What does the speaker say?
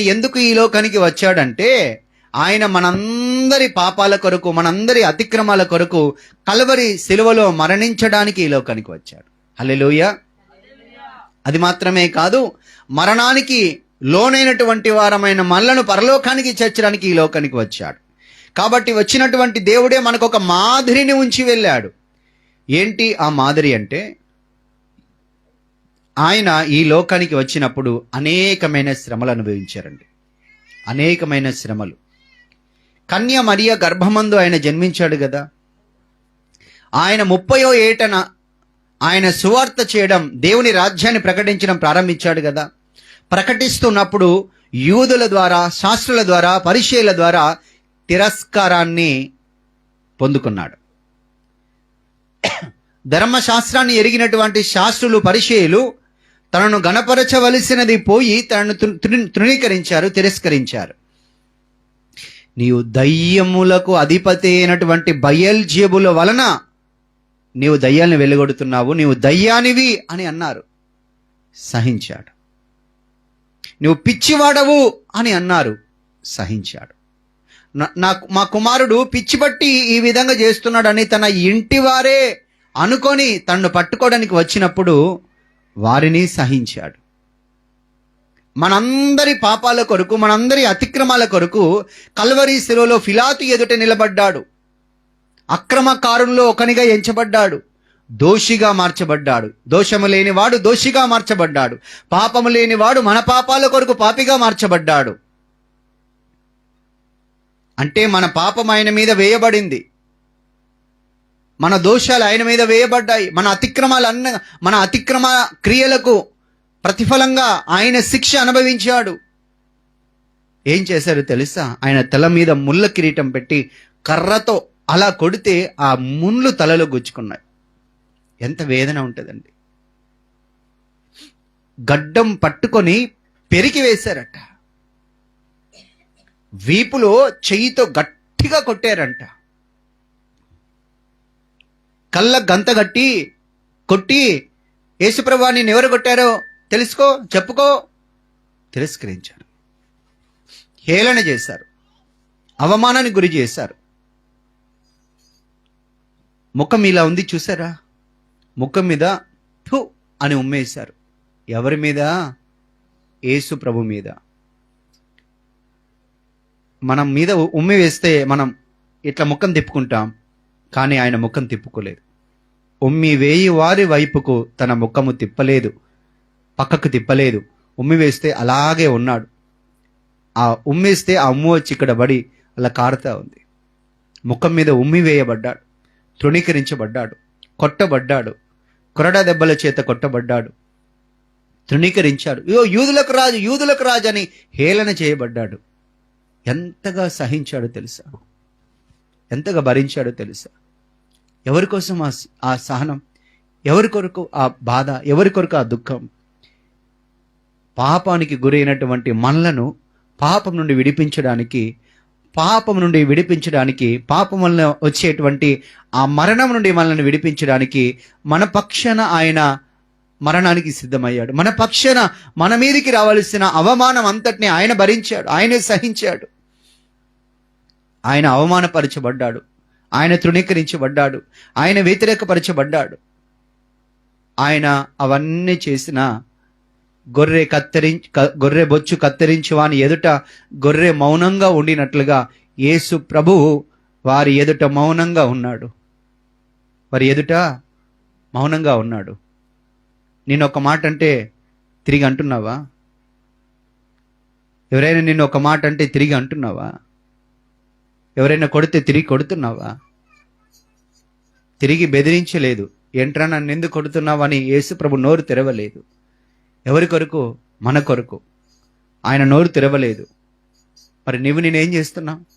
ఎందుకు ఈ లోకానికి వచ్చాడంటే ఆయన మనందరి పాపాల కొరకు మనందరి అతిక్రమాల కొరకు కలవరి శిలువలో మరణించడానికి ఈ లోకానికి వచ్చాడు. హలెలుయ అది మాత్రమే కాదు మరణానికి లోనైనటువంటి వారమైన మల్లను పరలోకానికి చేర్చడానికి ఈ లోకానికి వచ్చాడు. కాబట్టి వచ్చినటువంటి దేవుడే మనకు ఒక మాదిరిని ఉంచి వెళ్ళాడు. ఏంటి ఆ మాదిరి అంటే ఆయన ఈ లోకానికి వచ్చినప్పుడు అనేకమైన శ్రమలు అనుభవించారండి. అనేకమైన శ్రమలు. కన్య మరియ గర్భమందు ఆయన జన్మించాడు కదా ఆయన ముప్పయో ఏటన ఆయన సువార్త చేయడం దేవుని రాజ్యాన్ని ప్రకటించడం ప్రారంభించాడు కదా ప్రకటిస్తున్నప్పుడు యూదుల ద్వారా శాస్త్రుల ద్వారా పరిచయల ద్వారా తిరస్కారాన్ని పొందుకున్నాడు. ధర్మశాస్త్రాన్ని ఎరిగినటువంటి శాస్త్రులు పరిచయలు తనను గణపరచవలసినది పోయి తనను తృణీకరించారు తిరస్కరించారు. నీవు దయ్యములకు అధిపతి అయినటువంటి బయల్జేబుల వలన నీవు దయ్యాన్ని వెలుగొడుతున్నావు నీవు దయ్యానివి అని అన్నారు. సహించాడు. నువ్వు పిచ్చివాడవు అని అన్నారు. సహించాడు. నా- నాకు మా కుమారుడు పిచ్చిపట్టి ఈ విధంగా చేస్తున్నాడని తన ఇంటి వారే అనుకొని తనను పట్టుకోవడానికి వచ్చినప్పుడు వారిని సహించాడు. మనందరి పాపాల కొరకు మనందరి అతిక్రమాల కొరకు కల్వరి శిరోలో ఫిలాతు ఎదుట నిలబడ్డాడు. అక్రమకారుల్లో ఒకనిగా ఎంచబడ్డాడు. దోషిగా మార్చబడ్డాడు. దోషము లేనివాడు దోషిగా మార్చబడ్డాడు. పాపము లేనివాడు మన పాపాల కొరకు పాపిగా మార్చబడ్డాడు. అంటే మన పాపం ఆయన మీద వేయబడింది. మన దోషాలు ఆయన మీద వేయబడ్డాయి. మన అతిక్రమాలు అన్న మన అతిక్రమ క్రియలకు ప్రతిఫలంగా ఆయన శిక్ష అనుభవించాడు. ఏం చేశారు తెలుసా? ఆయన తల మీద ముళ్ళ కిరీటం పెట్టి కర్రతో అలా కొడితే ఆ ముళ్ళు తలలో గుచ్చుకున్నాయి. ఎంత వేదన ఉంటుందండి. గడ్డం పట్టుకొని పెరికి వేశారట. వీపులో చెయ్యితో గట్టిగా కొట్టారంట. కళ్ళ గంత గట్టి కొట్టి యేసుప్రభా నేను ఎవరు కొట్టారో తెలుసుకో చెప్పుకో తిరస్కరించారు. హేళన చేశారు. అవమానానికి గురి చేశారు. ముఖం ఇలా ఉంది చూసారా? ముఖం మీద థు అని ఉమ్మేశారు. ఎవరి మీద? యేసు ప్రభు మీద. మనం మీద ఉమ్మి వేస్తే మనం ఇట్లా ముఖం తిప్పుకుంటాం. కానీ ఆయన ముఖం తిప్పుకోలేదు. ఉమ్మి వేయి వారి వైపుకు తన ముఖము తిప్పలేదు. పక్కకు తిప్పలేదు. ఉమ్మి వేస్తే అలాగే ఉన్నాడు. ఆ ఉమ్మేస్తే ఆ ఉమ్ము వచ్చి ఇక్కడ పడి అలా కారుతా ఉంది. ముఖం మీద ఉమ్మి వేయబడ్డాడు. తృణీకరించబడ్డాడు. కొట్టబడ్డాడు. కొరడా దెబ్బల చేత కొట్టబడ్డాడు. తృణీకరించాడు. యో యూదులకు రాజు యూదులకు రాజు అని హేళన చేయబడ్డాడు. ఎంతగా సహించాడో తెలుసా? ఎంతగా భరించాడో తెలుసా? ఎవరి కోసం ఆ ఆ సహనం? ఎవరి కొరకు ఆ బాధ? ఎవరి కొరకు ఆ దుఃఖం? పాపానికి గురైనటువంటి మనలను పాపం నుండి విడిపించడానికి పాపం నుండి విడిపించడానికి పాపం వలన వచ్చేటువంటి ఆ మరణం నుండి మనల్ని విడిపించడానికి మన పక్షాన ఆయన మరణానికి సిద్ధమయ్యాడు. మన పక్షాన మన మీదికి రావాల్సిన అవమానం అంతటిని ఆయన భరించాడు. ఆయనే సహించాడు. ఆయన అవమానపరచబడ్డాడు. ఆయన తృణీకరించబడ్డాడు. ఆయన వ్యతిరేకపరచబడ్డాడు. ఆయన అవన్నీ చేసిన గొర్రె కత్తిరించి గొర్రె బొచ్చు కత్తిరించి వాని ఎదుట గొర్రె మౌనంగా ఉండినట్లుగా యేసు ప్రభువు వారి ఎదుట మౌనంగా ఉన్నాడు. వారి ఎదుట మౌనంగా ఉన్నాడు. నేను ఒక మాట అంటే తిరిగి అంటున్నావా? ఎవరైనా నిన్ను ఒక మాట అంటే తిరిగి అంటున్నావా? ఎవరైనా కొడితే తిరిగి కొడుతున్నావా? తిరిగి బెదిరించలేదు. ఏంట్రా నన్ను ఎందుకు కొడుతున్నావని యేసు ప్రభు నోరు తెరవలేదు. ఎవరి కొరకు? మన కొరకు. ఆయన నోరు తెరవలేదు. మరి నువ్వు నేనేం చేస్తున్నావు?